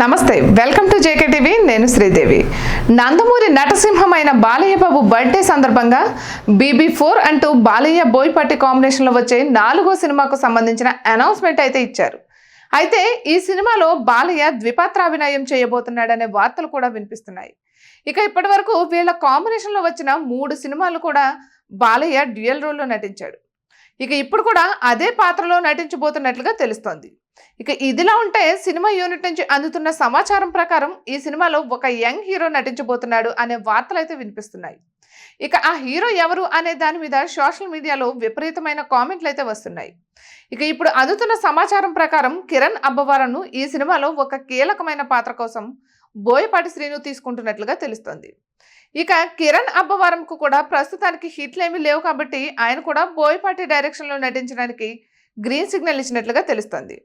నమస్తే welcome to JK TV నేను శ్రీదేవి. నందమూరి నటసింహమైన బాలయ్య బాబు బర్త్డే సందర్భంగా బీబీ ఫోర్ అంటూ బాలయ్య బోయపాటి కాంబినేషన్లో వచ్చే నాలుగో సినిమాకు సంబంధించిన అనౌన్స్మెంట్ అయితే ఇచ్చారు. అయితే ఈ సినిమాలో బాలయ్య ద్విపాత్రాభినయం చేయబోతున్నాడనే వార్తలు కూడా వినిపిస్తున్నాయి. ఇక ఇప్పటి వరకు వీళ్ళ కాంబినేషన్లో వచ్చిన మూడు సినిమాలు కూడా బాలయ్య డ్యూయల్ రోల్లో నటించాడు. ఇక ఇప్పుడు కూడా అదే పాత్రలో నటించబోతున్నట్లుగా తెలుస్తోంది. ఇక ఇదిలా ఉంటే సినిమా యూనిట్ నుంచి అందుతున్న సమాచారం ప్రకారం ఈ సినిమాలో ఒక యంగ్ హీరో నటించబోతున్నాడు అనే వార్తలు అయితే వినిపిస్తున్నాయి. ఇక ఆ హీరో ఎవరు అనే దాని మీద సోషల్ మీడియాలో విపరీతమైన కామెంట్లు అయితే వస్తున్నాయి. ఇక ఇప్పుడు అందుతున్న సమాచారం ప్రకారం కిరణ్ అబ్బవరను ఈ సినిమాలో ఒక కీలకమైన పాత్ర కోసం బోయపాటి శ్రీను తీసుకుంటున్నట్లుగా తెలుస్తోంది. ఇక కిరణ్ అబ్బవరంకు కూడా ప్రస్తుతానికి హిట్లు ఏమీ లేవు కాబట్టి ఆయన కూడా బోయపాటి డైరెక్షన్లో నటించడానికి గ్రీన్ సిగ్నల్ ఇచ్చినట్లుగా తెలుస్తోంది.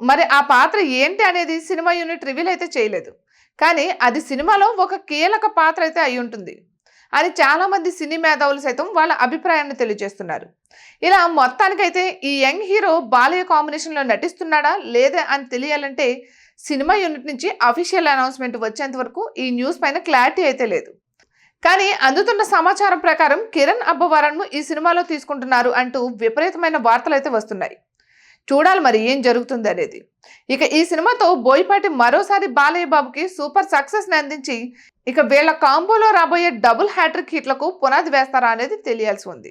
మరి ఆ పాత్ర ఏంటి అనేది సినిమా యూనిట్ రివీల్ అయితే చేయలేదు. కానీ అది సినిమాలో ఒక కీలక పాత్ర అయితే అయి ఉంటుంది. అని చాలామంది సినీ మేధావులు సైతం వాళ్ళ అభిప్రాయాన్ని తెలియజేస్తున్నారు. ఇలా మొత్తానికైతే ఈ యంగ్ హీరో బాలయ్య కాంబినేషన్లో నటిస్తున్నాడా లేదా అని తెలియాలంటే సినిమా యూనిట్ నుంచి అఫీషియల్ అనౌన్స్మెంట్ వచ్చేంత వరకు ఈ న్యూస్ పైన క్లారిటీ అయితే లేదు. కానీ అందుతున్న సమాచారం ప్రకారం కిరణ్ అబ్బవరన్ను ఈ సినిమాలో తీసుకుంటున్నారు అంటూ విపరీతమైన వార్తలు అయితే వస్తున్నాయి. చూడాలి మరి ఏం జరుగుతుంది అనేది. ఇక ఈ సినిమాతో బోయిపాటి మరోసారి బాలయ్య బాబుకి సూపర్ సక్సెస్ని అందించి ఇక వీళ్ళ కాంబోలో రాబోయే డబుల్ హ్యాట్రిక్ హిట్లకు పునాది వేస్తారా అనేది తెలియాల్సి ఉంది.